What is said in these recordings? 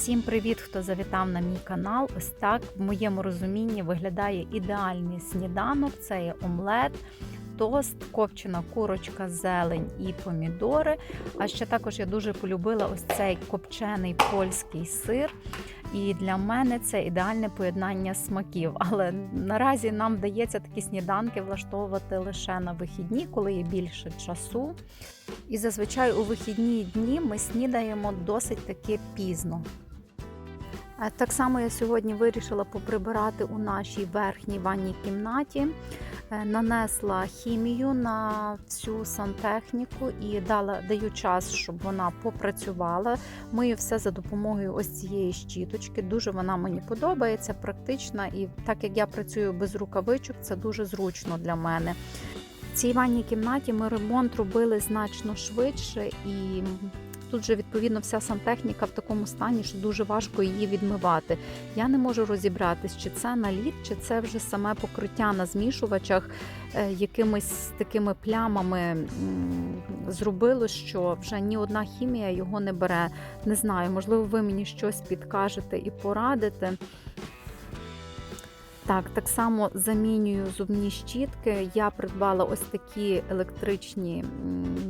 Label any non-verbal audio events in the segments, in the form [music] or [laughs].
Всім привіт, хто завітав на мій канал. Ось так в моєму розумінні виглядає ідеальний сніданок. Це є омлет, тост, копчена курочка, зелень і помідори. А ще також я дуже полюбила ось цей копчений польський сир. І для мене це ідеальне поєднання смаків. Але наразі нам вдається такі сніданки влаштовувати лише на вихідні, коли є більше часу. І зазвичай у вихідні дні ми снідаємо досить таки пізно. Так само я сьогодні вирішила поприбирати у нашій верхній ванній кімнаті, Е, нанесла хімію на всю сантехніку і дала, даю час, щоб вона попрацювала. Мию все за допомогою ось цієї щіточки. Дуже вона мені подобається, практична, і так як я працюю без рукавичок, це дуже зручно для мене. В цій ванній кімнаті ми ремонт робили значно швидше і. Тут же відповідно вся сантехніка в такому стані, що дуже важко її відмивати. Я не можу розібратись, чи це наліт, чи це вже саме покриття на змішувачах е, якимись такими плямами зробило, що вже ні одна хімія його не бере. Не знаю, можливо, ви мені щось підкажете і порадите. Так, так само замінюю зубні щітки. Я придбала ось такі електричні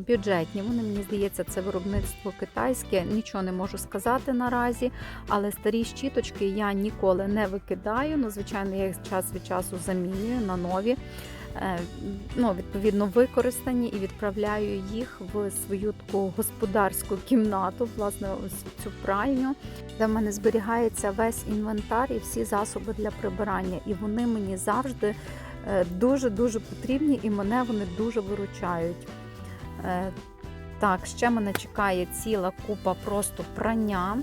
бюджетні. Вони мені здається, це виробництво китайське. Нічого не можу сказати наразі. Але старі щіточки я ніколи не викидаю. Ну, звичайно, я їх час від часу замінюю на нові. Е, Ну, відповідно, використані і відправляю їх в свою таку господарську кімнату, власне, ось цю пральню де в мене зберігається весь інвентар і всі засоби для прибирання. І вони мені завжди дуже-дуже потрібні і мене вони дуже виручають. Е, Так, ще мене чекає ціла купа просто прання.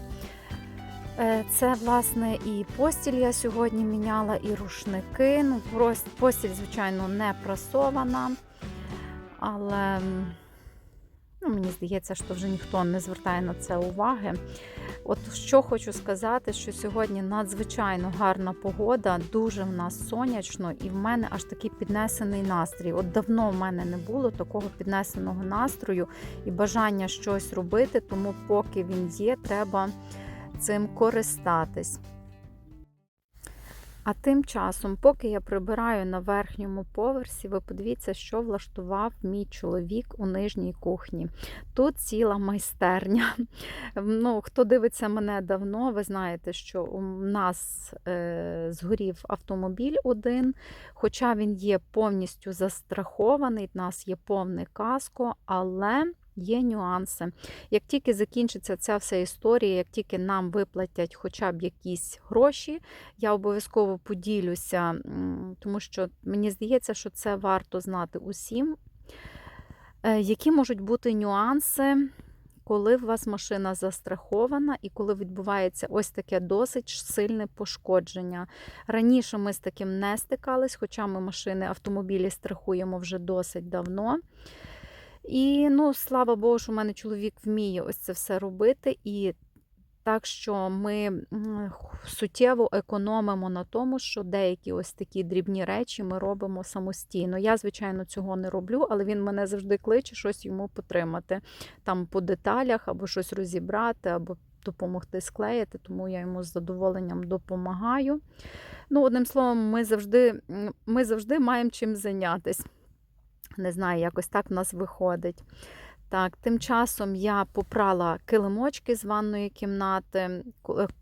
Е, Це, власне, і постіль я сьогодні міняла, і рушники. Ну, постіль, звичайно, не прасована, але ну, мені здається, що вже ніхто не звертає на це уваги. От що хочу сказати, що сьогодні надзвичайно гарна погода, дуже в нас сонячно, і в мене аж такий піднесений настрій. От давно в мене не було такого піднесеного настрою і бажання щось робити, тому поки він є, треба цим користатись. А тим часом, поки я прибираю на верхньому поверсі, ви подивіться, що влаштував мій чоловік у нижній кухні. Тут ціла майстерня. [laughs] Ну, Хто дивиться мене давно, ви знаєте, що у нас е, згорів автомобіль один, хоча він є повністю застрахований, в нас є повне каско, але. Є нюанси. Як тільки закінчиться ця вся історія, як тільки нам виплатять хоча б якісь гроші, я обов'язково поділюся, тому що мені здається, що це варто знати усім. Е, Які можуть бути нюанси, коли в вас машина застрахована і коли відбувається ось таке досить сильне пошкодження. Раніше ми з таким не стикались, хоча ми машини автомобілі страхуємо вже досить давно. І ну, слава Богу, що в мене чоловік вміє ось це все робити. І так що ми суттєво економимо на тому, що деякі ось такі дрібні речі ми робимо самостійно. Я, звичайно, цього не роблю, але він мене завжди кличе щось йому потримати там по деталях, або щось розібрати, або допомогти склеїти, тому я йому з задоволенням допомагаю. Ну, одним словом, ми завжди, ми завжди маємо чим зайнятися. Не знаю, якось так в нас виходить. Так, тим часом я попрала килимочки з ванної кімнати.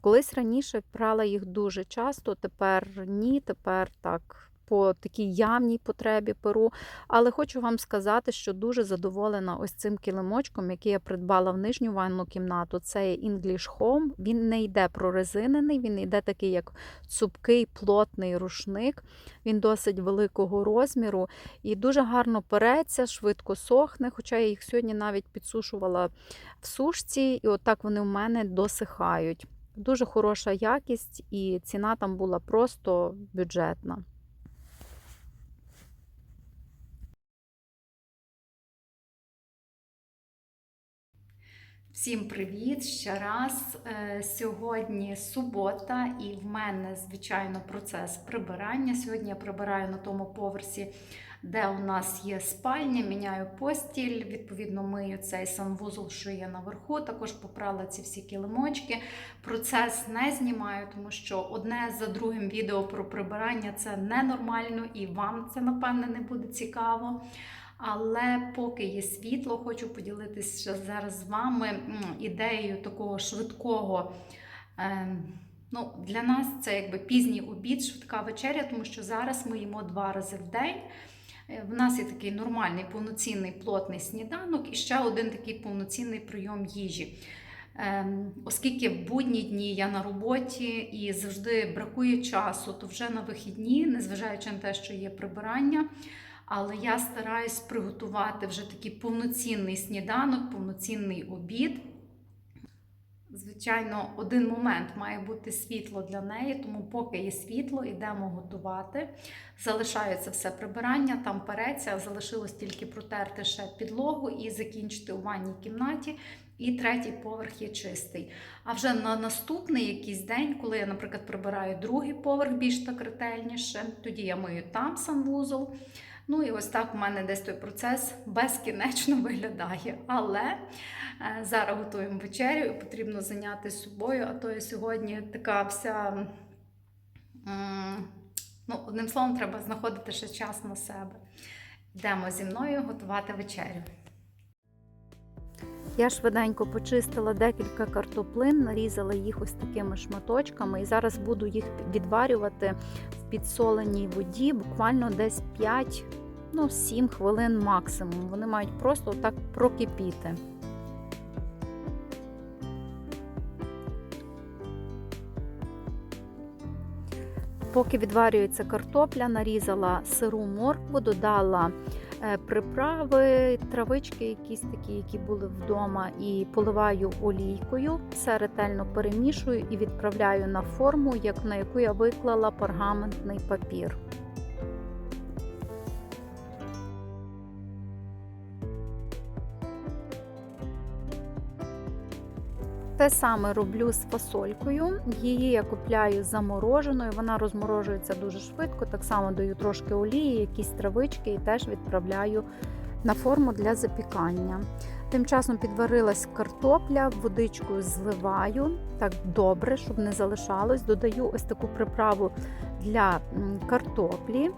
Колись раніше прала їх дуже часто, тепер ні, тепер так. По такій явній потребі перу. Але хочу вам сказати, що дуже задоволена ось цим килимочком, який я придбала в нижню ванну кімнату. Це English Home. Він не йде прорезинений, він йде такий, як цупкий, плотний рушник. Він досить великого розміру і дуже гарно переться, швидко сохне. Хоча я їх сьогодні навіть підсушувала в сушці, і отак вони в мене досихають. Дуже хороша якість, і ціна там була просто бюджетна. Всім привіт ще раз. Е, Сьогодні субота, і в мене, звичайно, процес прибирання. Сьогодні я прибираю на тому поверсі, де у нас є спальня, міняю постіль, відповідно, мию цей санвузол, що є наверху. Також попрала ці всі килимочки. Процес не знімаю, тому що одне за другим відео про прибирання це ненормально і вам це, напевне, не буде цікаво. Але поки є світло, хочу поділитися зараз з вами ідеєю такого швидкого. Е, ну, для нас це якби пізній обід, швидка вечеря, тому що зараз ми їмо два рази в день. Е, В нас є такий нормальний повноцінний плотний сніданок і ще один такий повноцінний прийом їжі. Ем, Оскільки в будні дні я на роботі і завжди бракує часу, то вже на вихідні, незважаючи на те, що є прибирання, але я стараюсь приготувати вже такий повноцінний сніданок, повноцінний обід. Звичайно, один момент має бути світло для неї, тому поки є світло, йдемо готувати. Залишається все прибирання, там переться, залишилось тільки протерти ще підлогу і закінчити у ванній кімнаті. І третій поверх є чистий. А вже на наступний якийсь день, коли я, наприклад, прибираю другий поверх більш так ретельніше, тоді я мию там санвузол. Ну і ось так у мене десь той процес безкінечно [laughs] виглядає. Але е, зараз готуємо вечерю, і потрібно зайнятися собою. А то я сьогодні така вся. Ну, одним словом, треба знаходити ще час на себе. Йдемо зі мною готувати вечерю. Я швиденько почистила декілька картоплин, нарізала їх ось такими шматочками, і зараз буду їх відварювати в підсоленій воді, буквально десь 5, ну 7 хвилин максимум. Вони мають просто так прокипіти. Поки відварюється картопля, нарізала сиру моркву, додала приправи, травички, якісь такі, які були вдома, і поливаю олійкою, все ретельно перемішую і відправляю на форму, як на яку я виклала пергаментний папір. Те саме роблю з фасолькою. Її я купляю замороженою, вона розморожується дуже швидко. Так само даю трошки олії, якісь травички і теж відправляю на форму для запікання. Тим часом підварилась картопля, водичкою зливаю так добре, щоб не залишалось. Додаю ось таку приправу для картоплі.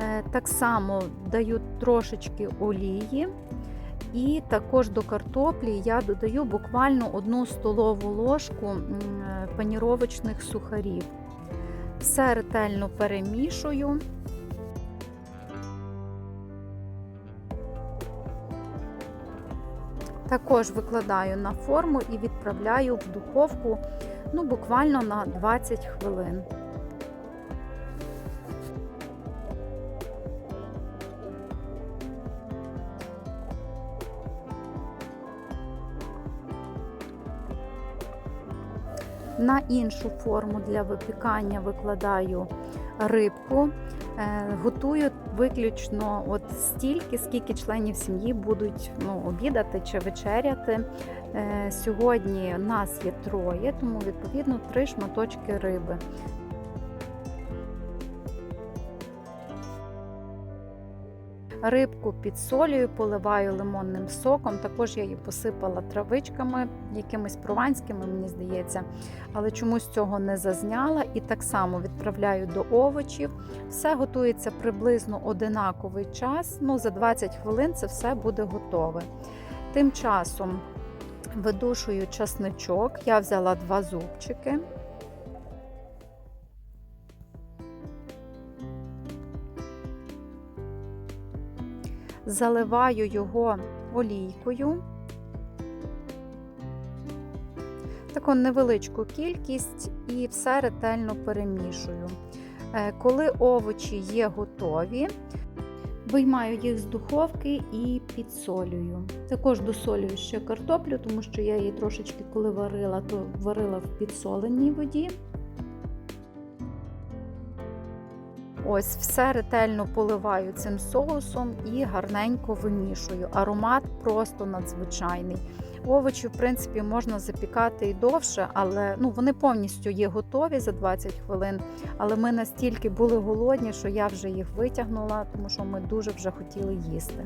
Е, Так само даю трошечки олії. І також до картоплі я додаю буквально одну столову ложку паніровочних сухарів. Все ретельно перемішую. Також викладаю на форму і відправляю в духовку ну, буквально на 20 хвилин. На іншу форму для випікання викладаю рибку. Е, Готую виключно от стільки, скільки членів сім'ї будуть ну, обідати чи вечеряти. Е, Сьогодні нас є троє, тому відповідно три шматочки риби. Рибку підсолюю, поливаю лимонним соком. Також я її посипала травичками, якимись прованськими, мені здається, але чомусь цього не зазняла. І так само відправляю до овочів. Все готується приблизно одинаковий час. Ну, за 20 хвилин це все буде готове. Тим часом видушую часничок. Я взяла два зубчики. Заливаю його олійкою. Таку невеличку кількість і все ретельно перемішую. Е, Коли овочі є готові, виймаю їх з духовки і підсолюю. Також досолюю ще картоплю, тому що я її трошечки, коли варила, то варила в підсоленій воді. Ось все ретельно поливаю цим соусом і гарненько вимішую. Аромат просто надзвичайний. Овочі, в принципі, можна запікати і довше, але ну, вони повністю є готові за 20 хвилин. Але ми настільки були голодні, що я вже їх витягнула, тому що ми дуже вже хотіли їсти.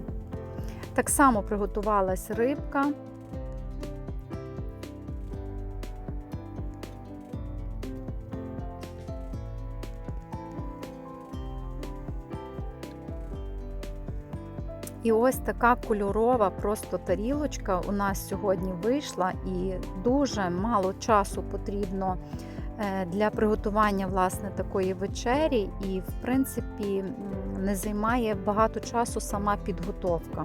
Так само приготувалась рибка. І ось така кольорова просто тарілочка у нас сьогодні вийшла, і дуже мало часу потрібно е, для приготування власне такої вечері, і, в принципі, не займає багато часу сама підготовка.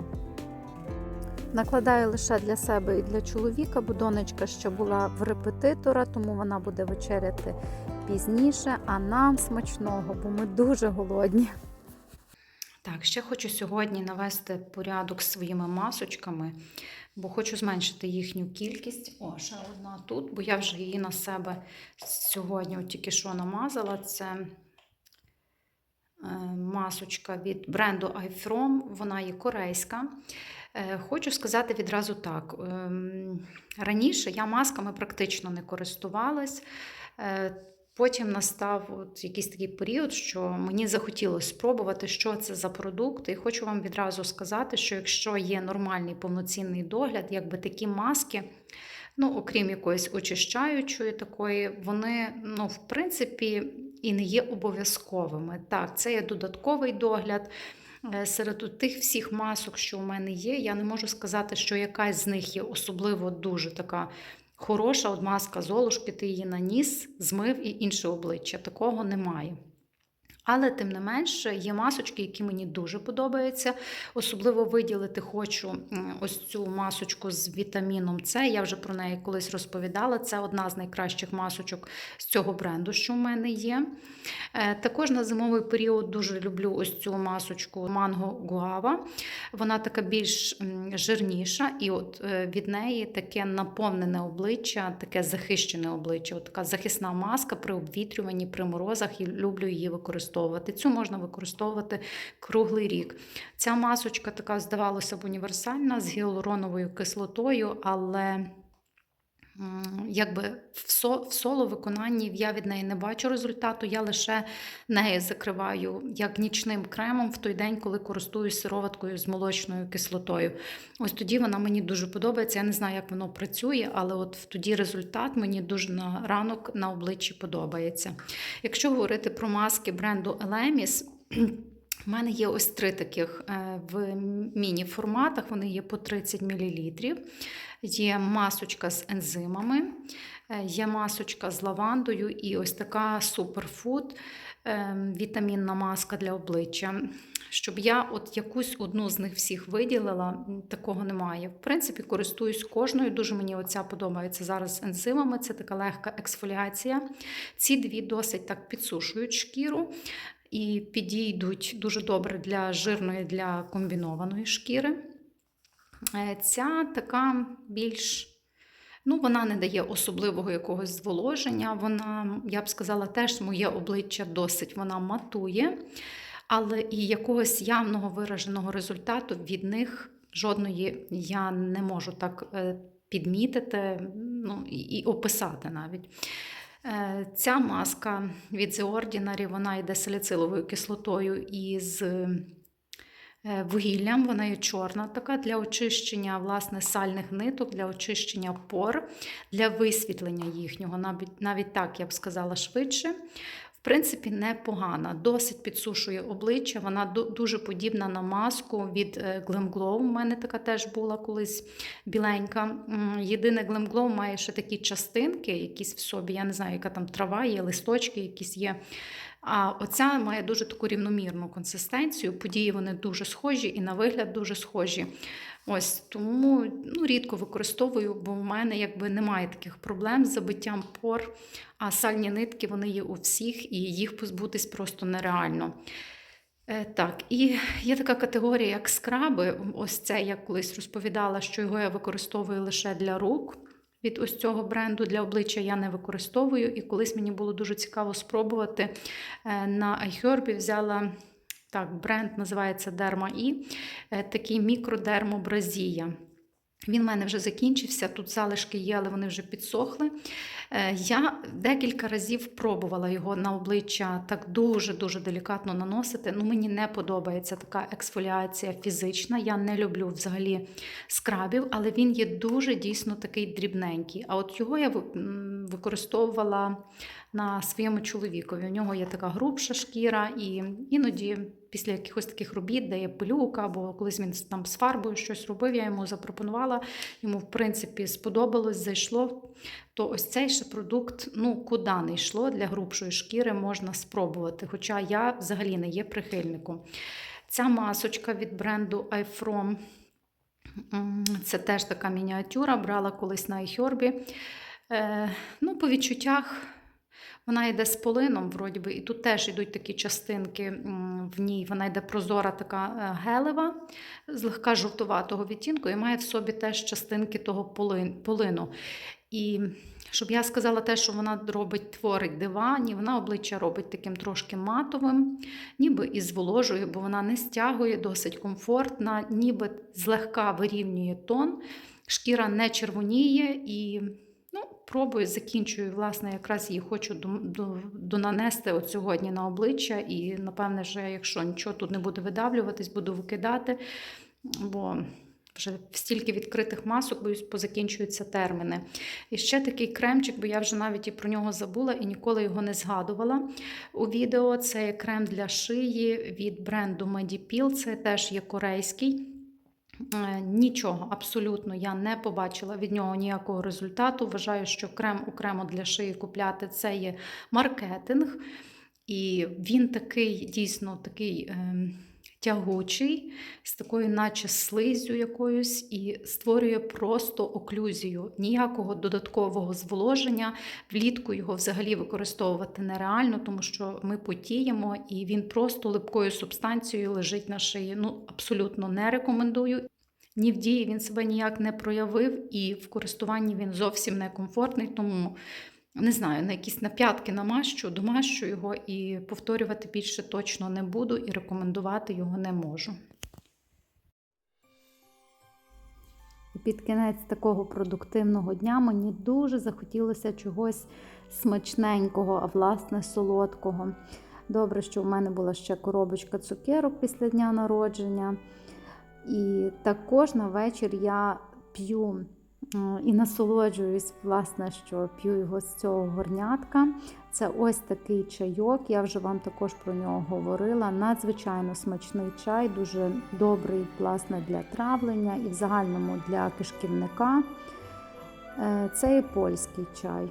Накладаю лише для себе і для чоловіка, бо донечка ще була в репетитора, тому вона буде вечеряти пізніше, а нам смачного, бо ми дуже голодні. Так, ще хочу сьогодні навести порядок з своїми масочками, бо хочу зменшити їхню кількість. О, ще одна тут, бо я вже її на себе сьогодні от тільки що намазала. Це е, масочка від бренду iFrom, вона є корейська. Е, Хочу сказати відразу так: ем, раніше я масками практично не користувалась. Потім настав от якийсь такий період, що мені захотілося спробувати, що це за продукт. І хочу вам відразу сказати, що якщо є нормальний повноцінний догляд, якби такі маски, ну, окрім якоїсь очищаючої такої, вони, ну, в принципі, і не є обов'язковими. Так, це є додатковий догляд. Е, Серед тих всіх масок, що у мене є, я не можу сказати, що якась з них є особливо дуже така хороша от маска золушки, ти її наніс, змив і інше обличчя. Такого немає. Але, тим не менше, є масочки, які мені дуже подобаються. Особливо виділити хочу ось цю масочку з вітаміном С. Я вже про неї колись розповідала. Це одна з найкращих масочок з цього бренду, що в мене є. Е, також на зимовий період дуже люблю ось цю масочку Mango Guava. Вона така більш жирніша, і от е, від неї таке наповнене обличчя, таке захищене обличчя, от така захисна маска при обвітрюванні, при морозах, і люблю її використовувати. Цю можна використовувати круглий рік. Ця масочка така, здавалося б, універсальна з гіалуроновою кислотою, але якби в соло виконанні я від неї не бачу результату. Я лише неї закриваю як нічним кремом в той день, коли користуюсь сироваткою з молочною кислотою. Ось тоді вона мені дуже подобається. Я не знаю, як воно працює, але от тоді результат мені дуже на ранок на обличчі подобається. Якщо говорити про маски бренду Elemis, у мене є ось три таких е, в міні-форматах, вони є по 30 мл. Є масочка з ензимами, е, є масочка з лавандою і ось така суперфуд, е, вітамінна маска для обличчя. Щоб я от якусь одну з них всіх виділила, такого немає. В принципі, користуюсь кожною. Дуже мені оця подобається зараз з ензимами. Це така легка ексфоліація. Ці дві досить так підсушують шкіру і підійдуть дуже добре для жирної, для комбінованої шкіри. Е, ця така більш, ну, вона не дає особливого якогось зволоження. Вона, я б сказала, теж моє обличчя досить вона матує, але і якогось явного вираженого результату від них жодної я не можу так е, підмітити ну, і описати навіть. Е, ця маска від The Ordinary, вона йде саліциловою кислотою із е, вугіллям, вона є чорна така для очищення власне, сальних ниток, для очищення пор, для висвітлення їхнього, навіть, навіть так я б сказала швидше принципі, непогана. Досить підсушує обличчя. Вона дуже подібна на маску від е, Glam Glow. У мене така теж була колись біленька. Єдине Glam Glow має ще такі частинки, якісь в собі. Я не знаю, яка там трава є, листочки якісь є. А оця має дуже таку рівномірну консистенцію. Події вони дуже схожі і на вигляд дуже схожі. Ось Тому ну, рідко використовую, бо в мене якби немає таких проблем з забиттям пор, а сальні нитки вони є у всіх, і їх позбутись просто нереально. Е, так, і є така категорія, як скраби. Ось це я колись розповідала, що його я використовую лише для рук. Від ось цього бренду для обличчя я не використовую. І колись мені було дуже цікаво спробувати. Е, на iHerb взяла так, бренд називається Derma E, такий мікродермобразія. Він в мене вже закінчився, тут залишки є, але вони вже підсохли. Е, Я декілька разів пробувала його на обличчя так дуже-дуже делікатно наносити. Ну, мені не подобається така ексфоліація фізична. Я не люблю взагалі скрабів, але він є дуже дійсно такий дрібненький. А от його я використовувала на своєму чоловікові. У нього є така грубша шкіра, і іноді після якихось таких робіт, де є пилюка, або колись він там з фарбою щось робив, я йому запропонувала. Йому, в принципі, сподобалось, зайшло. То ось цей ще продукт, ну куди не йшло для грубшої шкіри, можна спробувати. Хоча я взагалі не є прихильником. Ця масочка від бренду iFrom. Це теж така мініатюра, брала колись на iHerb. Е, ну, по відчуттях вона йде з полином, вроді би, і тут теж йдуть такі частинки в ній. Вона йде прозора, така е, гелева, злегка жовтуватого відтінку, і має в собі теж частинки того полину. І щоб я сказала те, що вона робить, творить дива, ні, вона обличчя робить таким трошки матовим, ніби і зволожує, бо вона не стягує, досить комфортна, ніби злегка вирівнює тон, шкіра не червоніє і ну, пробую, закінчую. Власне, якраз її хочу до- до- донанести от сьогодні на обличчя. І, напевне, вже, якщо нічого тут не буде видавлюватись, буду викидати, бо вже стільки відкритих масок, боюсь, позакінчуються терміни. І ще такий кремчик, бо я вже навіть і про нього забула і ніколи його не згадувала. У відео це крем для шиї від бренду Medipil, це теж є корейський. Е, Нічого абсолютно я не побачила від нього ніякого результату. Вважаю, що крем окремо для шиї купляти це є маркетинг. І він такий дійсно такий ем, тягучий, з такою, наче слизю якоюсь, і створює просто оклюзію, ніякого додаткового зволоження. Влітку його взагалі використовувати нереально, тому що ми потіємо, і він просто липкою субстанцією лежить на шиї. Ну, абсолютно не рекомендую. Ні в дії він себе ніяк не проявив, і в користуванні він зовсім не комфортний, тому не знаю, на якісь на п'ятки намащу, домащу його і повторювати більше точно не буду, і рекомендувати його не можу. І під кінець такого продуктивного дня мені дуже захотілося чогось смачненького, а власне солодкого. Добре, що в мене була ще коробочка цукерок після дня народження. І також на вечір я п'ю і насолоджуюсь, власне, що п'ю його з цього горнятка. Це ось такий чайок. Я вже вам також про нього говорила. Надзвичайно смачний чай, дуже добрий, власне, для травлення і в загальному для кишківника. Е, Це і польський чай.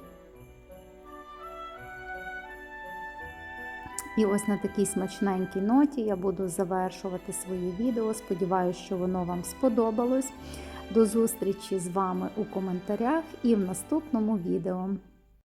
І ось на такій смачненькій ноті я буду завершувати своє відео. Сподіваюся, що воно вам сподобалось. До зустрічі з вами у коментарях і в наступному відео.